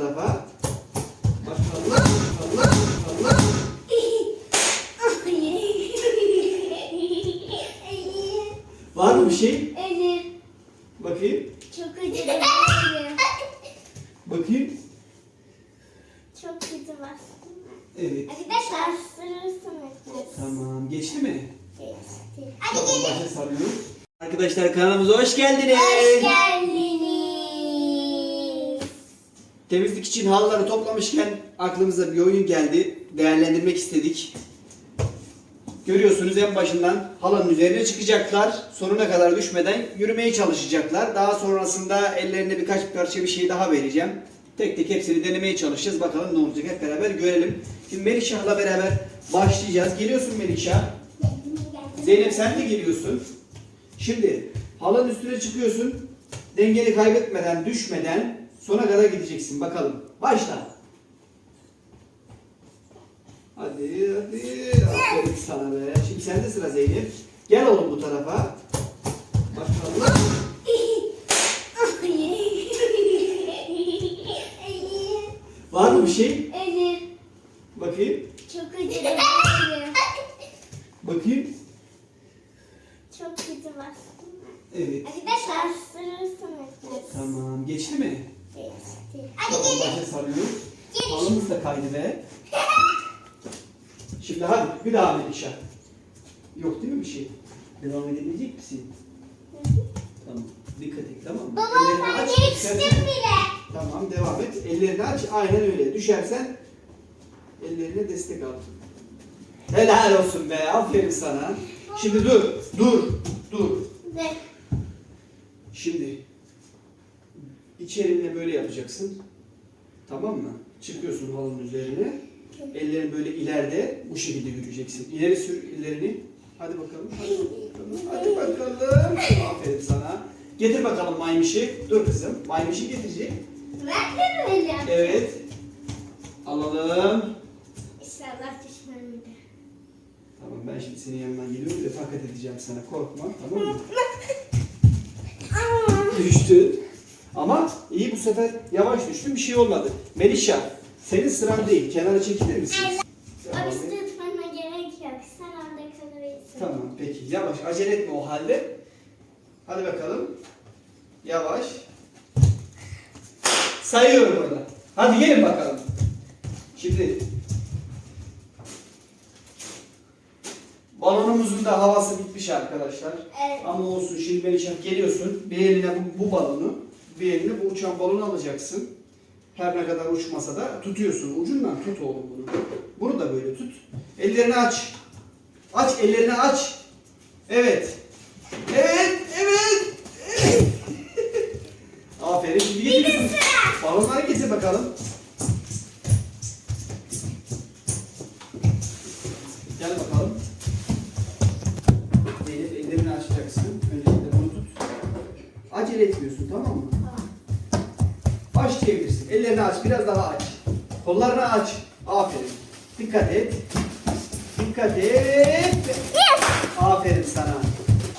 tarafa. Maşallah, maşallah, maşallah. Var mı bir şey? Elif Bakayım. çok. Elif. Bakayım. Çok kötü var. Evet. Arkadaşlar sırırsınız. Tamam. Geçti mi? Geçti. Tamam, başa sarıyoruz. Arkadaşlar kanalımıza hoş geldiniz. Hoş geldiniz. Temizlik için halıları toplamışken aklımıza bir oyun geldi. Değerlendirmek istedik. Görüyorsunuz en başından halının üzerine çıkacaklar. Sonuna kadar düşmeden yürümeye çalışacaklar. Daha sonrasında ellerine birkaç parça bir şey daha vereceğim. Tek tek hepsini denemeye çalışacağız. Bakalım ne olacak hep beraber görelim. Şimdi Melişah'la beraber başlayacağız. Geliyorsun Melişah. Zeynep sen de geliyorsun. Şimdi halının üstüne çıkıyorsun. Dengeni kaybetmeden, düşmeden sona kadar gideceksin. Bakalım. Başla. Hadi hadi. Aferin sana be. Şimdi sende sıra Zeynep. Gel oğlum bu tarafa. Maşallah. Var mı bir şey? Elif Bakayım. çok. Elif. Bakayım. Çok kötü var. Evet. Arkadaşlar sırırsınız. Tamam. Geçti mi? Geçti. Tamam. Başa sarıyoruz. Halımız da kaydı be. Şimdi hadi bir daha Melişah. Yok değil mi bir şey? Devam edebilecek misin? Tamam. Dikkat et tamam mı? Baba Ellerini ben aç, geçtim düşersen- bile. Tamam devam et. Ellerini aç. Aynen öyle. Düşersen ellerine destek al. Helal olsun be. Aferin sana. Şimdi dur. Dur. Dur. Ve Şimdi iki elinle böyle yapacaksın. Tamam mı? Çıkıyorsun halının üzerine. Ellerin böyle ileride bu şekilde yürüyeceksin. İleri sür ellerini. Hadi bakalım. Hadi bakalım. Hadi bakalım. Aferin sana. Getir bakalım maymişi. Dur kızım. Maymişi getirecek. ben de böyle. Evet. Alalım. İnşallah düşmem de. Tamam ben şimdi senin yanından geliyorum. Refakat edeceğim sana. Korkma. Tamam mı? Düştün. Ama iyi bu sefer yavaş düştün. Bir şey olmadı. Melişa senin sıran değil. Kenara çekilir misin? Abi tutmana gerek yok. Sen orada kalabilirsin. Tamam peki. Yavaş. Acele etme o halde. Hadi bakalım. Yavaş. Sayıyorum orada. Hadi gelin bakalım. Şimdi balonumuzun da havası bitmiş arkadaşlar. Evet. Ama olsun şimdi Melişah geliyorsun. Bir eline bu, bu balonu, bir eline bu uçan balonu alacaksın. Her ne kadar uçmasa da tutuyorsun. Ucundan tut oğlum bunu. Bunu da böyle tut. Ellerini aç. Aç ellerini aç. Evet. Evet, evet. evet. Aferin. Şimdi getiriyorsun. Balonları getir bakalım. Gel bakalım. Zeynep ellerini açacaksın. Öncelikle bunu tut. Acele etmiyorsun tamam mı? Başlayabilirsin. Ellerini aç. Biraz daha aç. Kollarını aç. Aferin. Dikkat et. Dikkat et. Aferin sana.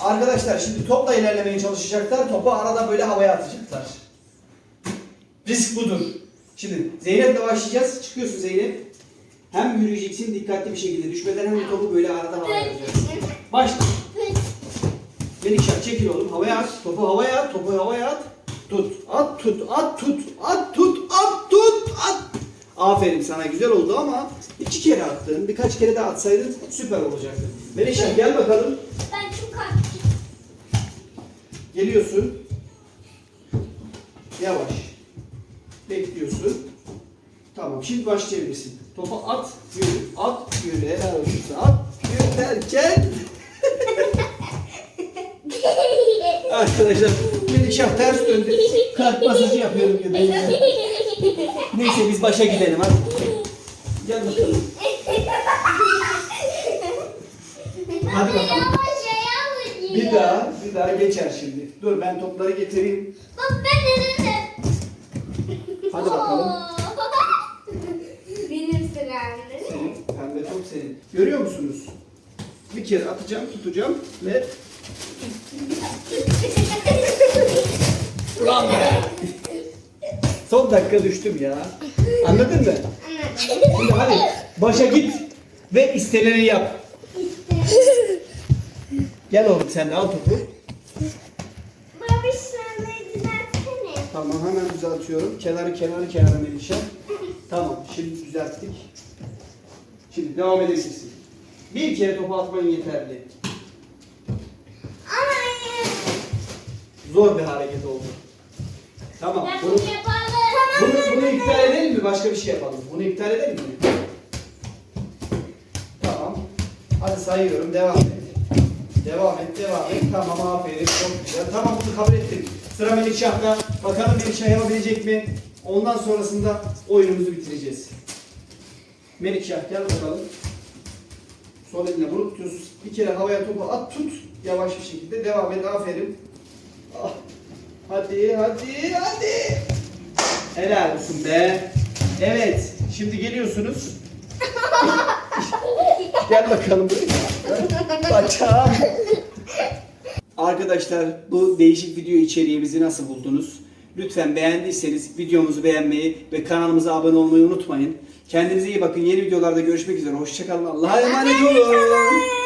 Arkadaşlar şimdi topla ilerlemeye çalışacaklar. Topu arada böyle havaya atacaklar. Risk budur. Şimdi Zeynep'le başlayacağız. Çıkıyorsun Zeynep. Hem yürüyeceksin dikkatli bir şekilde düşmeden hem de topu böyle arada havaya atacaksın. Başla. Melikşah çekil oğlum. Havaya at. Topu havaya at. Topu havaya at. Tut. At tut. At tut. At tut. At tut. At. Aferin sana güzel oldu ama iki kere attın. Birkaç kere daha atsaydın süper olacaktı. Melikşah gel bakalım. Ben çok attım. Geliyorsun. Yavaş. Bekliyorsun. Tamam şimdi başlayabilirsin. Topu at, yürü, at, yürü. Helal olsun. At, yürü derken... Arkadaşlar Melikşah ters döndü. Kalp masajı yapıyorum gibi. Neyse biz başa gidelim hadi. Gel bakalım. Hadi bakalım. Bir daha, bir daha geçer şimdi. Dur ben topları getireyim. Bak ben de Hadi bakalım. Benim sıram. Senin, pembe top senin. Görüyor musunuz? Bir kere atacağım, tutacağım ve... Ulan be! Son dakika düştüm ya. Anladın mı? Şimdi hadi başa git ve isteneni yap. Gel oğlum sen de al topu. Babiş sen de. Tamam hemen düzeltiyorum. Kenarı kenarı kenarı Melişe. Tamam şimdi düzelttik. Şimdi devam edebilirsin. Bir kere topu atman yeterli. Ama Zor bir hareket oldu. Tamam. ben Bunu, bunu bunu, bunu iptal edelim mi? Başka bir şey yapalım. Bunu iptal edelim mi? Tamam. Hadi sayıyorum. Devam et. Devam et. Devam et. Tamam aferin. Çok güzel. Tamam bunu kabul ettim. Sıra Melikşah'da. Bakalım Melikşah yapabilecek mi? Ondan sonrasında oyunumuzu bitireceğiz. Melikşah gel bakalım. Sol eline vurup tutuyorsun. Bir kere havaya topu at tut. Yavaş bir şekilde. Devam et. Aferin. Ah. Hadi hadi hadi. Helal olsun be. Evet. Şimdi geliyorsunuz. Gel bakalım buraya. Bacağım. Arkadaşlar bu değişik video içeriğimizi nasıl buldunuz? Lütfen beğendiyseniz videomuzu beğenmeyi ve kanalımıza abone olmayı unutmayın. Kendinize iyi bakın. Yeni videolarda görüşmek üzere. Hoşçakalın. Allah'a emanet olun.